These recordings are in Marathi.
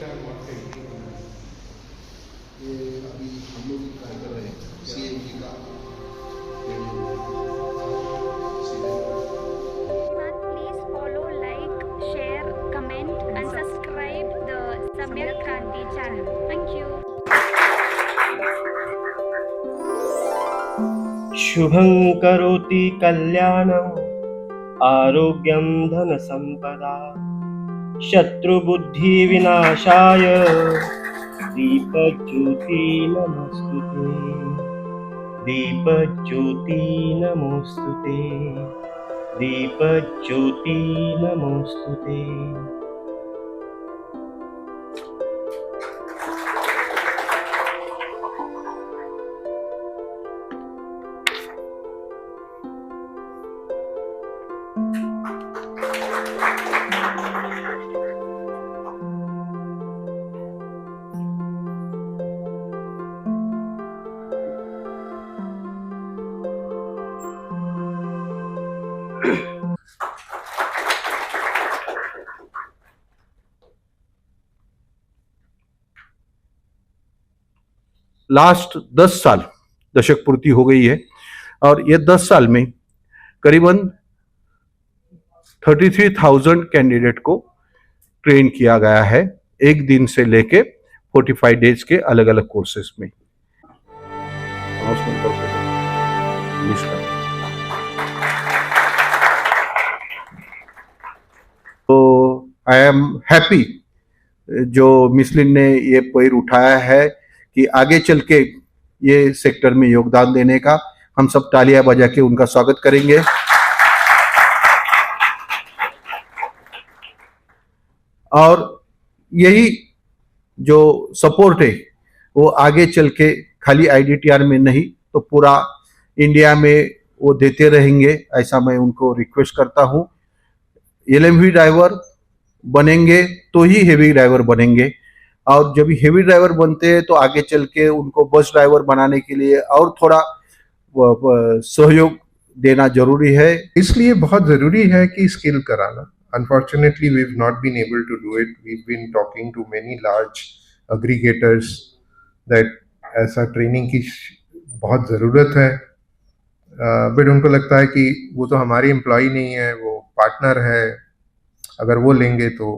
क्या मौके ये अभी हम लोग कार्य कर रहे हैं शुभं करोति कल्याणं आरोग्यं धनसंपदा शत्रुबुद्धिविनाशाय। दीपज्योती नमोऽस्तु ते दीपज्योति नमोऽस्तु ते दीपज्योति नमोऽस्तु ते लास्ट दस साल दशक पूर्ति हो गई है और ये दस साल में करीबन थर्टी थ्री थाउज़ेंड कैंडिडेट को ट्रेन किया गया है एक दिन से लेके फोर्टी फाइव डेज़ के अलग अलग कोर्सेज में। तो आई एम हैप्पी जो मिसलिन ने ये पैर उठाया है कि आगे चल के ये सेक्टर में योगदान देने का हम सब तालियाँ बजा के उनका स्वागत करेंगे। और यही जो सपोर्ट है, वो आगे चल के खाली आईडीटीआर में नहीं तो पूरा इंडिया में वो देते रहेंगे, ऐसा मैं उनको रिक्वेस्ट करता हूँ। एल ड्राइवर बनेंगे तो ही हेवी ड्राइवर बनेंगे। और जब हेवी ड्राइवर बनते हैं तो आगे चल के उनको बस ड्राइवर बनाने के लिए और थोड़ा सहयोग देना ज़रूरी है। इसलिए बहुत ज़रूरी है कि स्किल कराना। Unfortunately we not been able to do it we been talking to many large aggregators that ऐसा ट्रेनिंग की बहुत ज़रूरत है। बट उनको लगता है कि वो तो हमारी एम्प्लॉय नहीं है, वो पार्टनर है। अगर वो लेंगे तो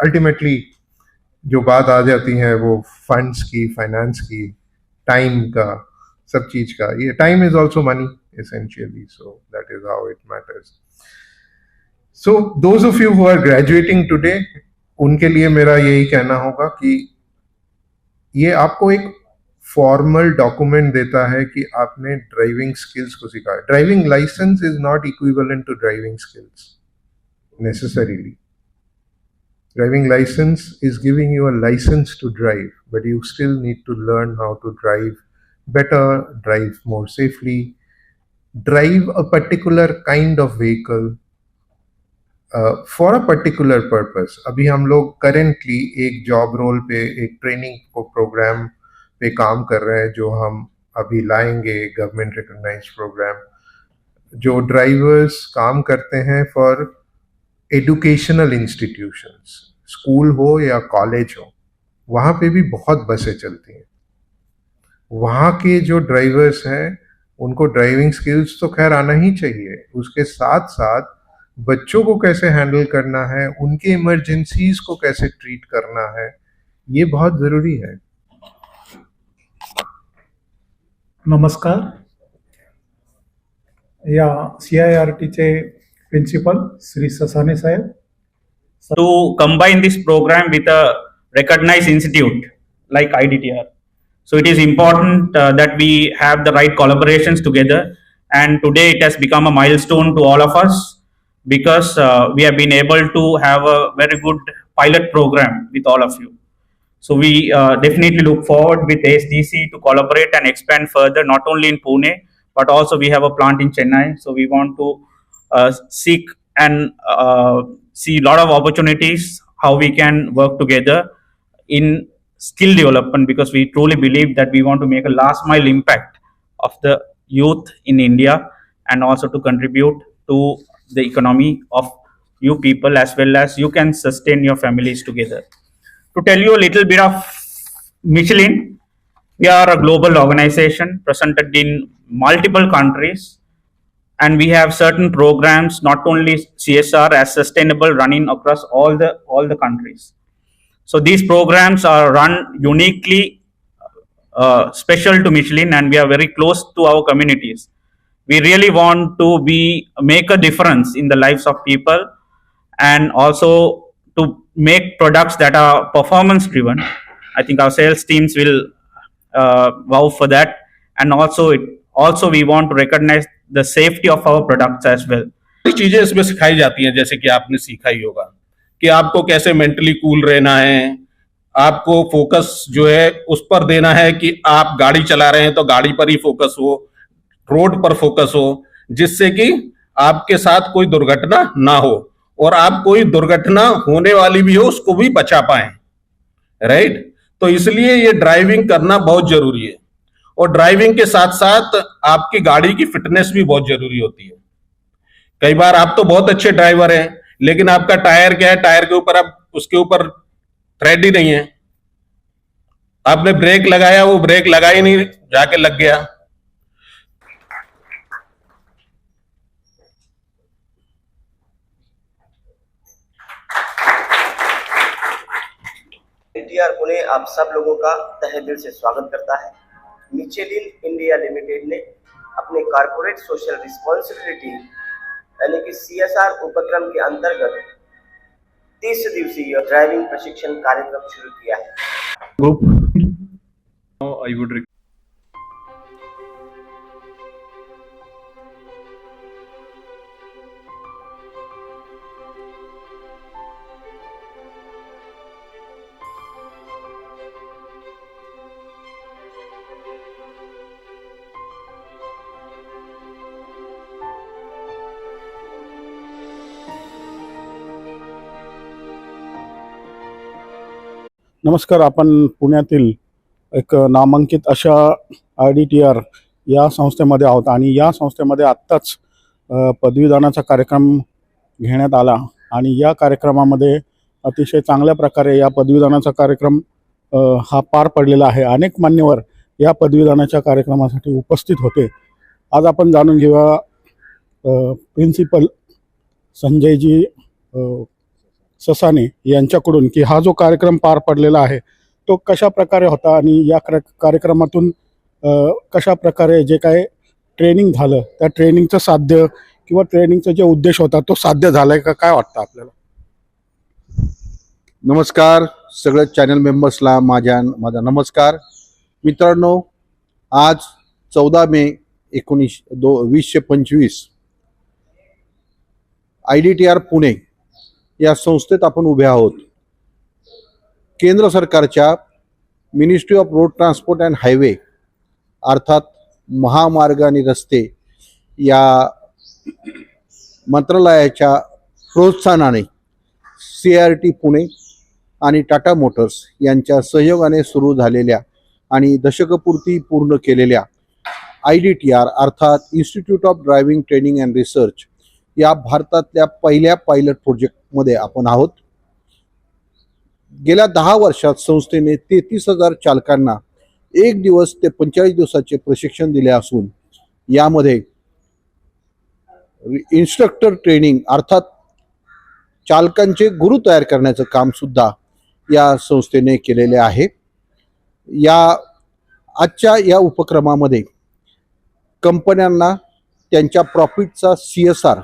अल्टीमेटली जो बात आ जाती है वो फंड्स की फाइनेंस की टाइम का, सब चीज़ का। ये time is also money essentially, so that is how it matters. So, those of you who are graduating today, उनके लिए मेरा यही कहना होगा कि ये आपको एक फॉर्मल डॉक्यूमेंट देता है कि आपने ड्राइविंग स्किल्स को सीखा है driving licence is not equivalent to driving skills necessarily driving license is giving you a license to drive but you still need to learn how to drive better drive more safely drive a particular kind of vehicle uh, for a particular purpose अभी हम लोग currently एक जॉब रोल पे एक ट्रेनिंग को प्रोग्राम पे काम कर रहे हैं जो हम अभी लाएंगे गवर्नमेंट रिकॉग्नाइज प्रोग्राम जो ड्राइवर्स काम करते हैं फॉर educational institutions school हो या कॉलेज हो, वहाँ पे भी बहुत बसें चलती हैं। वहाँ के जो ड्राइवर्स हैं, उनको ड्राइविंग स्किल्स तो खैर आना ही चाहिए। उसके साथ साथ बच्चों को कैसे हैंडल करना है, उनके इमरजेंसीज को कैसे ट्रीट करना है, ये बहुत ज़रूरी है। नमस्कार। या सी आय आर टीचे principal Sri Sasane Sahib. To combine this program with a recognized institute like IDTR. So it is important uh, that we have the right collaborations together. And today it has become a milestone to all of us because uh, we have been able to have a very good pilot program with all of you. So we uh, definitely look forward with SDC to collaborate and expand further, not only in Pune, but also we have a plant in Chennai. So we want to seek and uh, see a lot of opportunities how we can work together in skill development because we truly believe that we want to make a last mile impact of the youth in India and also to contribute to the economy of you people as well as you can sustain your families together. To tell you a little bit of Michelin, we are a global organization presented in multiple countries and we have certain programs not only csr as sustainable running across all the all the countries. So these programs are run uniquely uh, special to michelin and we are very close to our communities. We really want to be make a difference in the lives of people and also to make products that are performance driven. I think our sales teams will uh, for that. And also it we want to recognize the safety of our products as well. सारी चीज़ें इसमें सिखाई जाती हैं, जैसे कि आपने सीखा ही होगा कि आपको कैसे मेंटली कूल रहना है, आपको फोकस जो है उस पर देना है कि आप गाड़ी चला रहे हैं तो गाड़ी पर ही फोकस हो रोड पर फोकस हो, जिससे कि आपके साथ कोई दुर्घटना ना हो और आप कोई दुर्घटना होने वाली भी हो, उसको भी बचा पाए। राइट तो इसलिए ये ड्राइविंग करना बहुत ज़रूरी है। और ड्राइविंग के साथ साथ आपकी गाड़ी की फिटनेस भी बहुत ज़रूरी होती है। कई बार आप तो बहुत अच्छे ड्राइवर हैं, लेकिन आपका टायर क्या है? टायर के ऊपर आप, उसके ऊपर थ्रेड ही नहीं है। आपने ब्रेक लगाया, वो ब्रेक लगा ही नहीं, जाके लग गया। आप सब लोगों का तहे दिल से स्वागत करता है। मिचेलिन इंडिया लिमिटेड ने अपने कारपोरेट सोशल रिस्पॉन्सिबिलिटी, यानी कि सीएसआर उपक्रम के अंतर्गत तीस दिवसीय ड्राइविंग प्रशिक्षण कार्यक्रम शुरू किया है। नमस्कार आपण पुण्यातील एक नामांकित अशा आय डी टी आर या संस्थेमध्ये आहोत आणि या संस्थेमध्ये आत्ताच पदवीदानाचा कार्यक्रम घेण्यात आला आणि या कार्यक्रमामध्ये अतिशय चांगल्या प्रकारे या पदवीदानाचा कार्यक्रम हा पार पडलेला आहे. अनेक मान्यवर या पदवीदानाच्या कार्यक्रमासाठी उपस्थित होते. आज आपण जाणून घेऊया प्रिन्सिपल संजयजी ससाने यांच्याकडून की हा जो कार्यक्रम पार पडलेला आहे तो कशा प्रकारे होता आणि या क्र कार्यक्रमातून कशा प्रकारे जे काय ट्रेनिंग झालं त्या ट्रेनिंगचं साध्य किंवा ट्रेनिंगचा जे उद्देश होता तो साध्य झालाय का? काय वाटतं आपल्याला? नमस्कार सगळ्या चॅनल मेंबर्सला माझ्या माझा नमस्कार. मित्रांनो आज चौदा मे एकोणीस दो वीसशे पंचवीस. I D T R Pune या संस्थेत आपण उभे आहोत. केंद्र सरकारच्या ministry of road transport and highway अर्थात महामार्ग आणि रस्ते या मंत्रालयाच्या प्रोत्साहनाने सी आर टी पुणे आणि टाटा मोटर्स यांच्या सहयोगाने सुरू झालेल्या आणि दशकपूर्ती पूर्ण केलेल्या आय डी टी आर अर्थात institute of driving training and research या भारतातल्या पहिल्या पायलट प्रोजेक्टमध्ये आपण आहोत. गेल्या दहा वर्षात संस्थेने तेहतीस हजार चालकांना एक दिवस ते पंचेचाळीस दिवसाचे प्रशिक्षण दिले असून यामध्ये इन्स्ट्रक्टर ट्रेनिंग अर्थात चालकांचे गुरु तयार करण्याचं काम सुद्धा या संस्थेने केलेले आहे. या आजच्या या उपक्रमामध्ये कंपन्यांना त्यांच्या प्रॉफिटचा सी एस आर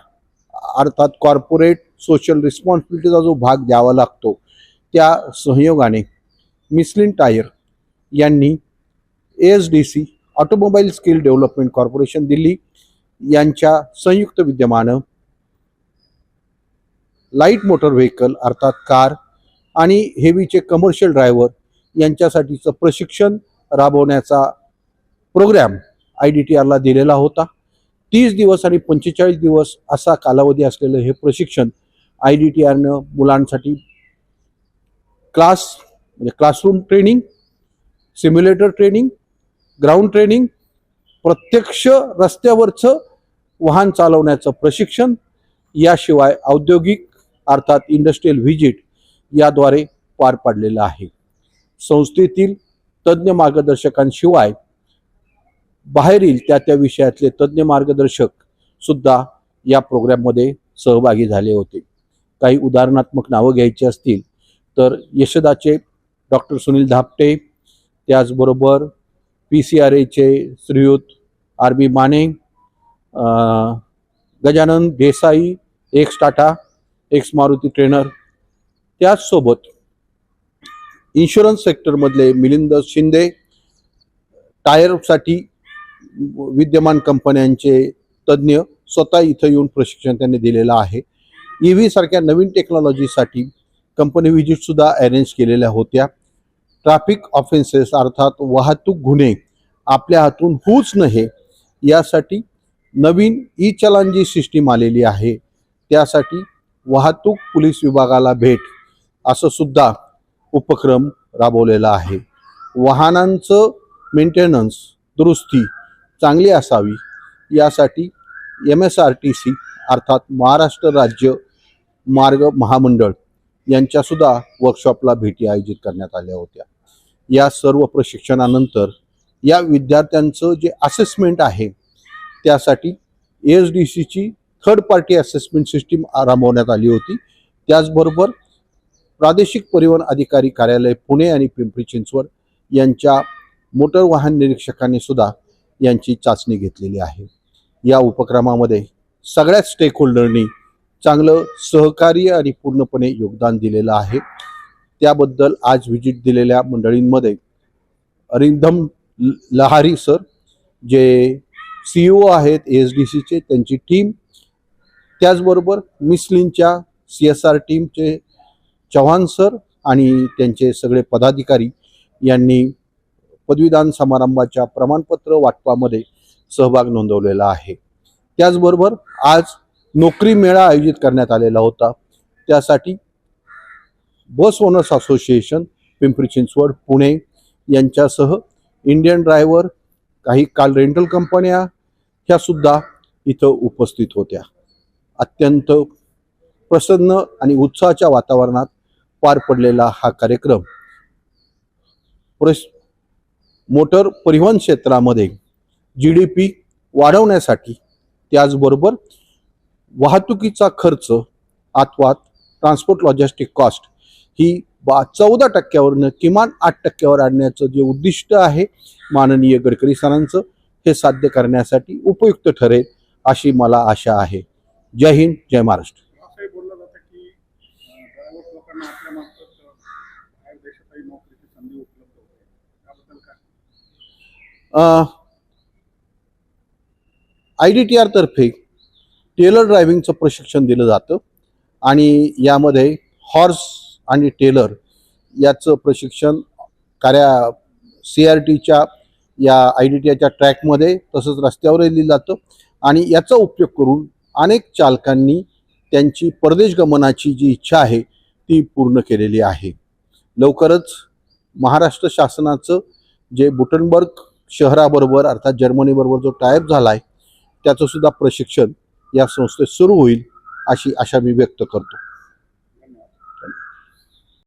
अर्थात कॉर्पोरेट सोशल रिस्पॉन्सिबिलिटीचा जो भाग द्यावा लागतो त्या सहयोगाने मिस्लिन टायर यांनी S D C automobile skill development corporation Delhi यांच्या संयुक्त विद्यमानं लाइट मोटर व्हेकल अर्थात कार आणि हेवीचे कमर्शियल ड्रायव्हर यांच्यासाठीचं प्रशिक्षण राबवण्याचा प्रोग्रॅम आय डी टी आरला दिलेला होता. तीस दिवस आणि पंचेचाळीस दिवस असा कालावधी असलेलं हे प्रशिक्षण आय डी टी आरनं मुलांसाठी क्लास म्हणजे classroom training simulator training ground training प्रत्यक्ष रस्त्यावरचं वाहन चालवण्याचं प्रशिक्षण याशिवाय औद्योगिक अर्थात इंडस्ट्रीयल व्हिजिट याद्वारे पार पाडलेलं आहे. संस्थेतील तज्ज्ञ मार्गदर्शकांशिवाय बाहेरील त्या त्या विषयातले तज्ज्ञ मार्गदर्शक सुद्धा या प्रोग्राममध्ये सहभागी झाले होते. काही उदाहरणात्मक नावं घ्यायची असतील तर यशदाचे डॉक्टर सुनील धापटे त्याचबरोबर P C R एचे Shriyut R B Mane Gajanan Desai ex Tata ex Maruti trainer. त्याचसोबत इन्शुरन्स सेक्टरमधले मिलिंद शिंदे टायरसाठी विद्यमान कंपन्यांचे तज्ज्ञ स्वतः इथं येऊन प्रशिक्षण त्यांनी दिलेलं आहे. ई व्ही सारख्या नवीन टेक्नॉलॉजीसाठी कंपनी व्हिजिटसुद्धा अरेंज केलेल्या होत्या. ट्रॅफिक ऑफेन्सेस अर्थात वाहतूक गुन्हे आपल्या हातून होऊच नये यासाठी नवीन ई चलान जी सिस्टीम आलेली आहे. त्यासाठी वाहतूक पोलीस विभागाला भेट असं सुद्धा उपक्रम राबवलेला आहे. वाहनांचं मेंटेनन्स दुरुस्ती चांगली असावी यासाठी M S R T C अर्थात महाराष्ट्र राज्य मार्ग महामंडळ यांच्यासुद्धा वर्कशॉपला भेटी आयोजित करण्यात आल्या होत्या. या सर्व प्रशिक्षणानंतर या विद्यार्थ्यांचं जे असेसमेंट आहे त्यासाठी एस डी सीची थर्ड पार्टी असेसमेंट सिस्टीम राबवण्यात आली होती. त्याचबरोबर प्रादेशिक परिवहन अधिकारी कार्यालय पुणे आणि पिंपरी चिंचवड यांच्या मोटर वाहन निरीक्षकांनी सुद्धा यांची चाचणी घेतलेली आहे. या उपक्रमामध्ये सगळ्याच स्टेक होल्डरनी चांगलं सहकार्य आणि पूर्णपणे योगदान दिलेलं आहे. त्याबद्दल आज व्हिजिट दिलेल्या मंडळींमध्ये अरिंदम लहारी सर जे सी ओ आहेत एस डी सीचे त्यांची टीम त्याचबरोबर मिसलिनच्या सी एस आर टीमचे चव्हाण सर आणि त्यांचे सगळे पदाधिकारी यांनी पदवीदान समारंभाच्या प्रमाणपत्र वाटपामध्ये सहभाग नोंदवलेला आहे. त्याचबरोबर आज नोकरी मेळा आयोजित करण्यात आलेला होता. त्यासाठी bus owners association Pimpri Chinchwad Pune यांच्यासह इंडियन ड्रायव्हर काही काल रेंटल कंपन्या ह्या सुद्धा इथं उपस्थित होत्या. अत्यंत प्रसन्न आणि उत्साहाच्या वातावरणात पार पडलेला हा कार्यक्रम मोटर परिवहन क्षेत्रामध्ये जी डी पी वाढवण्यासाठी त्याचबरोबर वाहतुकीचा खर्च अथवा ट्रान्सपोर्ट लॉजिस्टिक कॉस्ट ही बा चौदा टक्क्यावरनं किमान आठ टक्क्यावर आणण्याचं जे उद्दिष्ट आहे माननीय गडकरी सरांचं हे साध्य करण्यासाठी उपयुक्त ठरेल अशी मला आशा आहे. जय हिंद जय महाराष्ट्र. आय डी टी आरतर्फे टेलर ड्रायव्हिंगचं प्रशिक्षण दिलं जातं. आणि यामध्ये हॉर्स आणि टेलर याचं प्रशिक्षण कार्या सी आर टीच्या या आय डी टी आरच्या ट्रॅकमध्ये तसंच रस्त्यावरही दिलं जातं. आणि याचा उपयोग करून अनेक चालकांनी त्यांची परदेश गमनाची जी इच्छा आहे ती पूर्ण केलेली आहे. लवकरच महाराष्ट्र शासनाचं जे बुटनबर्ग शहराबरोबर अर्थात जर्मनीबरोबर जो टायप झाला आहे त्याचंसुद्धा प्रशिक्षण या संस्थेत सुरू होईल अशी आशा मी व्यक्त करतो.